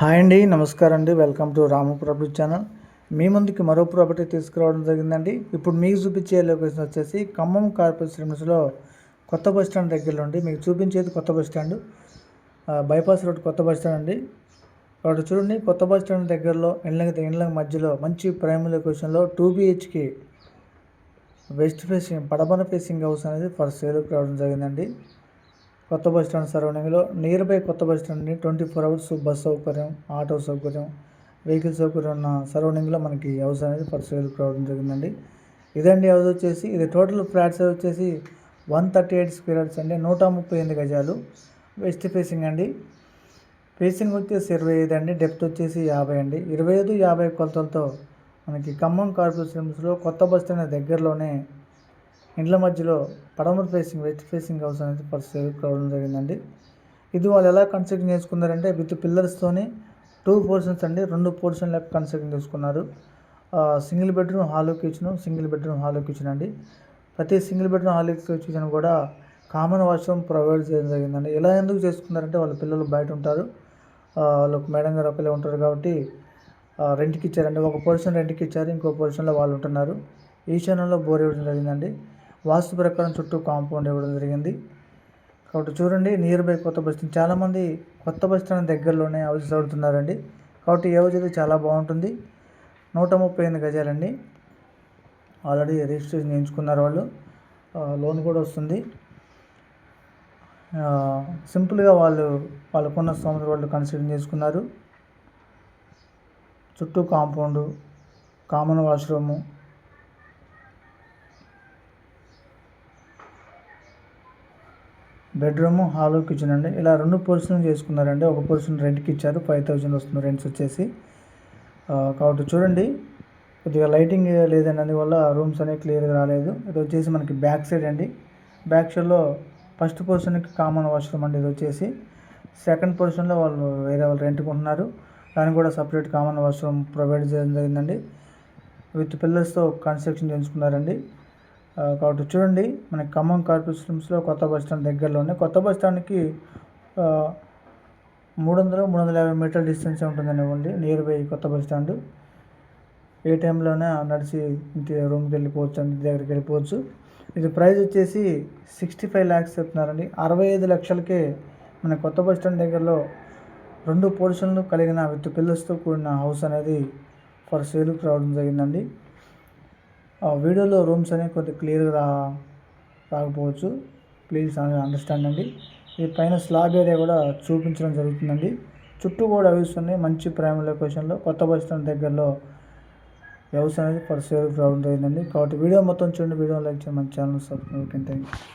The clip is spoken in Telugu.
హాయ్ అండి నమస్కారం అండి. Welcome to Ramu property channel. మీ ముందుకి మరో ప్రాపర్టీ తీసుకురావడం జరిగిందండి. ఇప్పుడు మీకు చూపించే లొకేషన్ వచ్చేసి ఖమ్మం కార్పొరేషన్ కొత్త బస్ స్టాండ్ దగ్గరలో ఉండి మీకు చూపించేది కొత్త బస్ స్టాండ్. బైపాస్ రోడ్ కొత్త బస్ స్టాండ్ అండి. కాబట్టి చూడండి కొత్త బస్ స్టాండ్ దగ్గరలో ఇండ్లకి ఇళ్ళ మధ్యలో మంచి ప్రైమ్ లొకేషన్లో టూ బిహెచ్కి వెస్ట్ ఫేసింగ్ పడబన ఫేసింగ్ హౌస్ అనేది ఫర్ సేల్కి రావడం జరిగిందండి. కొత్త బస్ స్టాండ్ సరౌండింగ్లో నియర్ బై కొత్త బస్ స్టాండ్ని ట్వంటీ ఫోర్ అవర్స్ బస్ సౌకర్యం ఆటో సౌకర్యం వెహికల్ సౌకర్యం ఉన్న సరౌండింగ్లో మనకి హౌస్ అనేది ఫర్ సేల్కి రావడం జరిగిందండి. ఇదండి హౌస్ వచ్చేసి ఇది టోటల్ ఫ్లాట్స్ వచ్చేసి one thirty eight square yards అండి నూట ముప్పై ఎనిమిది గజాలు. వెస్ట్ ఫేసింగ్ అండి. ఫేసింగ్ వచ్చేసి ఇరవై ఐదు అండి డెప్త్ వచ్చేసి యాభై అండి. ఇరవై ఐదు యాభై కొలతలతో మనకి ఖమ్మం కార్పొరేషన్స్లో కొత్త బస్ స్టాండ్ దగ్గరలోనే ఇండ్ల మధ్యలో పడమర ఫేసింగ్ వెస్ట్ ఫేసింగ్ హౌస్ అనేది పరిస్థితి సేల్ జరిగిందండి. ఇది వాళ్ళు ఎలా కన్స్ట్రక్షన్ చేసుకున్నారంటే విత్ పిల్లర్స్తోని టూ పోర్షన్స్ అండి. రెండు పోర్షన్ లెక్క కన్స్ట్రక్షన్ చేసుకున్నారు. Single bedroom hall kitchen single bedroom hall kitchen అండి. ప్రతి సింగిల్ బెడ్రూమ్ హాల్ కిచెన్ కూడా కామన్ వాష్రూమ్ ప్రొవైడ్ చేయడం జరిగిందండి. ఇలా ఎందుకు చేసుకున్నారంటే వాళ్ళ పిల్లలు బయట ఉంటారు. వాళ్ళు మేడం గారు ఒకళ్ళే ఉంటారు కాబట్టి రెంట్కి ఇచ్చారండి. ఒక పోర్షన్ రెంట్కి ఇచ్చారు. ఇంకో పోర్షన్లో వాళ్ళు ఉంటున్నారు. ఈ ఛానల్లో బోర్ ఇవ్వడం జరిగిందండి. వాస్తు ప్రకారం చుట్టూ కాంపౌండ్ ఇవ్వడం జరిగింది. కాబట్టి చూడండి నియర్ బై కొత్త బస్ స్టాండ్ చాలామంది కొత్త బస్ స్టాండ్ దగ్గరలోనే హౌసెస్ అడుగుతున్నారండి కాబట్టి ఏ హౌస్ అయితే చాలా బాగుంటుంది. నూట ముప్పై ఎనిమిది గజాలండి. ఆల్రెడీ రిజిస్ట్రేషన్ చేయించుకున్నారు వాళ్ళు. లోన్ కూడా వస్తుంది. సింపుల్గా వాళ్ళు వాళ్ళకున్న సంవత్సరం వాళ్ళు కన్సిడర్ చేసుకున్నారు. చుట్టూ compound common washroom bedroom hall kitchen అండి. ఇలా రెండు పోర్షన్ చేసుకున్నారండి. ఒక పోర్షన్ రెంట్కి ఇచ్చారు. ఫైవ్ థౌజండ్ వస్తుంది రెంట్స్ వచ్చేసి. కాబట్టి చూడండి. కొద్దిగా లైటింగ్ లేదండి. అందువల్ల రూమ్స్ అనేవి క్లియర్గా రాలేదు. ఇది వచ్చేసి మనకి బ్యాక్ సైడ్ అండి. బ్యాక్ సైడ్లో ఫస్ట్ పోర్షన్కి కామన్ వాష్రూమ్ అండి ఇది వచ్చేసి. సెకండ్ పోర్షన్లో వాళ్ళు వేరే వాళ్ళు రెంట్కుంటున్నారు. దానికి కూడా సపరేట్ కామన్ వాష్రూమ్ ప్రొవైడ్ చేయడం జరిగిందండి. విత్ పిల్లర్స్తో కన్స్ట్రక్షన్ చేయించుకున్నారండి. కాబట్టి చూడండి మన ఖమ్మం కార్పొరేషన్స్లో కొత్త బస్ స్టాండ్ దగ్గరలోనే కొత్త బస్ స్టాండ్కి మూడు వందలు మూడు వందల యాభై మీటర్ల డిస్టెన్స్ ఉంటుందనివ్వండి నియర్ బై కొత్త బస్ స్టాండ్. ఏ టైంలోనే నడిచి ఇంటి రూమ్కి వెళ్ళిపోవచ్చు ఇంటి దగ్గరికి వెళ్ళిపోవచ్చు. ఇది ప్రైస్ వచ్చేసి సిక్స్టీ ఫైవ్ ల్యాక్స్ చెప్తున్నారండి. అరవై ఐదు లక్షలకే మన కొత్త బస్ స్టాండ్ దగ్గరలో రెండు పోర్షన్లు కలిగిన విత్ పిల్లర్స్తో కూడిన హౌస్ అనేది ఫర్ సేల్కి రావడం జరిగిందండి. వీడియోలో రూమ్స్ అనేవి కొద్దిగా క్లియర్గా రా రాకపోవచ్చు. ప్లీజ్ అండర్స్టాండ్ అండి. ఈ పైన స్లాబ్ ఏరియా కూడా చూపించడం జరుగుతుందండి. చుట్టూ కూడా వ్యూస్ ఉన్నాయి. మంచి ప్రైమ్ లొకేషన్లో కొత్త బస్ స్టాండ్ దగ్గరలో వ్యవసాయం అనేది పరిశీలికి రావడం జరిగిందండి కాబట్టి వీడియో మొత్తం చూడండి. వీడియో లైక్ చేయండి. మన ఛానల్ సబ్స్క్రైబ్ థ్యాంక్ యూ